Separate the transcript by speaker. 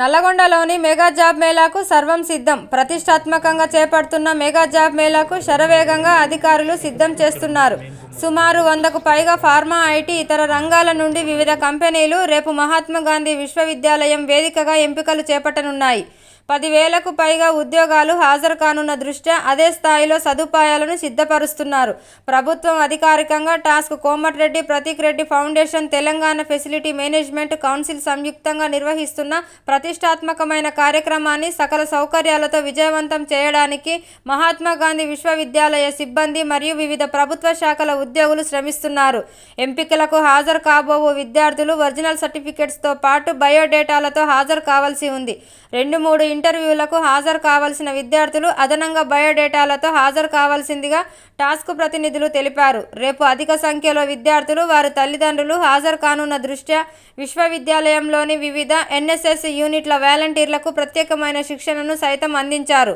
Speaker 1: నల్లగొండలోని mega job మేళాకు సర్వం సిద్ధం. ప్రతిష్టాత్మకంగా చేపడుతున్న మెగా జాబ్ మేళాకు శరవేగంగా అధికారులు సిద్ధం చేస్తున్నారు. సుమారు వందకు పైగా ఫార్మా ఐటీ ఇతర రంగాల నుండి వివిధ కంపెనీలు రేపు మహాత్మా గాంధీ విశ్వవిద్యాలయం వేదికగా ఎంపికలు చేపట్టనున్నాయి. పదివేలకు పైగా ఉద్యోగాలు హాజరు కానున్న దృష్ట్యా అదే స్థాయిలో సదుపాయాలను సిద్ధపరుస్తున్నారు. ప్రభుత్వం అధికారికంగా TASK Komatireddy Prateek Reddy foundation Telangana facility management council సంయుక్తంగా నిర్వహిస్తున్న ప్రతిష్టాత్మకమైన కార్యక్రమాన్ని సకల సౌకర్యాలతో విజయవంతం చేయడానికి మహాత్మా గాంధీ విశ్వవిద్యాలయ సిబ్బంది మరియు వివిధ ప్రభుత్వ శాఖల ఉద్యోగులు శ్రమిస్తున్నారు. ఎంపికలకు హాజరు కాబోవు విద్యార్థులు ఒరిజినల్ సర్టిఫికెట్స్తో పాటు బయోడేటాలతో హాజరు కావాల్సి ఉంది. రెండు మూడు ఇంటర్వ్యూలకు హాజరు కావాల్సిన విద్యార్థులు అదనంగా బయోడేటాలతో హాజరు కావాల్సిందిగా టాస్క్ ప్రతినిధులు తెలిపారు. రేపు అధిక సంఖ్యలో విద్యార్థులు వారి తల్లిదండ్రులు హాజరు కానున్న దృష్ట్యా విశ్వవిద్యాలయంలోని వివిధ ఎన్ఎస్ఎస్ యూనిట్ల వాలంటీర్లకు ప్రత్యేకమైన శిక్షణను సైతం అందించారు.